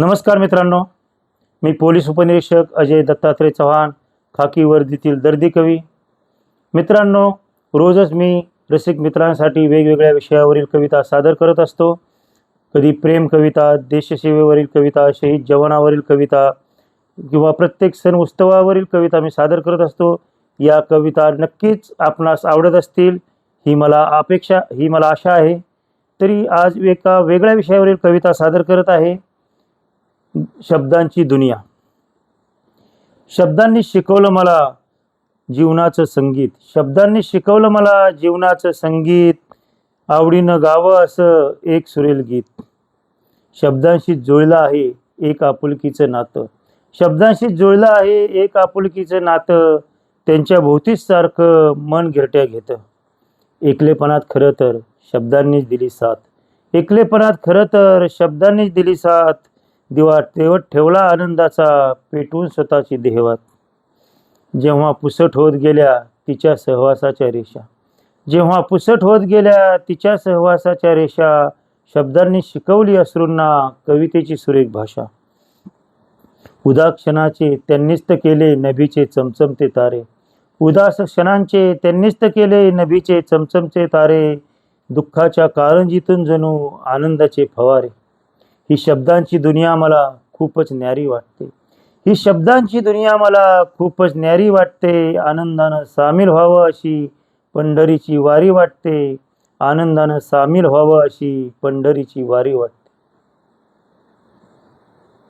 नमस्कार मित्रांनो मी पोलीस उपनिरीक्षक अजय दत्तात्रय चव्हाण खाकी वर्दीतील दर्दी कवी. मित्रांनो रोजच मी रसिक मित्रांसाठी वेगवेगळ्या विषयावरील कविता सादर करत असतो. कधी प्रेम कविता देशसेवेवरील कविता शहीद जवानावरील कविता किंवा प्रत्येक सण उत्सवावरील कविता मी सादर करत असतो. या कविता नक्कीच आपणास आवडत असतील ही मला अपेक्षा ही मला आशा आहे. तरी आज एका वेगळ्या विषयावरील कविता सादर करत आहे. शब्दांची दुनिया. शब्दांनी शिकवलं मला जीवनाचं संगीत. शब्दांनी शिकवलं मला जीवनाचं संगीत. आवडीनं गावं असं एक सुरेल गीत. शब्दांशी जुळलं आहे एक आपुलकीचं नातं. शब्दांशी जुळलं आहे एक आपुलकीचं नातं. त्यांच्या भोवतीच सारखं मन गिरट्या घेतं. एकलेपणात खरं तर शब्दांनीच दिली साथ. एकलेपणात खरं तर शब्दांनीच दिली साथ. दिवा तेवत ठेवला आनंदाचा पेटवून स्वतःची देहवात. जेव्हा पुसट होत गेल्या तिच्या सहवासाच्या रेषा. जेव्हा पुसट होत गेल्या तिच्या सहवासाच्या रेषा शब्दांनी शिकवली अश्रूंना कवितेची सुरेख भाषा. उदास क्षणाचे त्यांनीच तर केले नभीचे चमचमते तारे. उदास क्षणांचे त्यांनीच तर केले नभीचे चमचमचे तारे. दुःखाच्या कारंजीतून जणू आनंदाचे फवारे. ही शब्दांची दुनिया मला खूपच न्यारी वाटते. ही शब्दांची दुनिया मला खूपच न्यारी वाटते. आनंदानं सामील व्हावं अशी पंढरीची वारी वाटते. आनंदानं सामील व्हावं अशी पंढरीची वारी वाटते.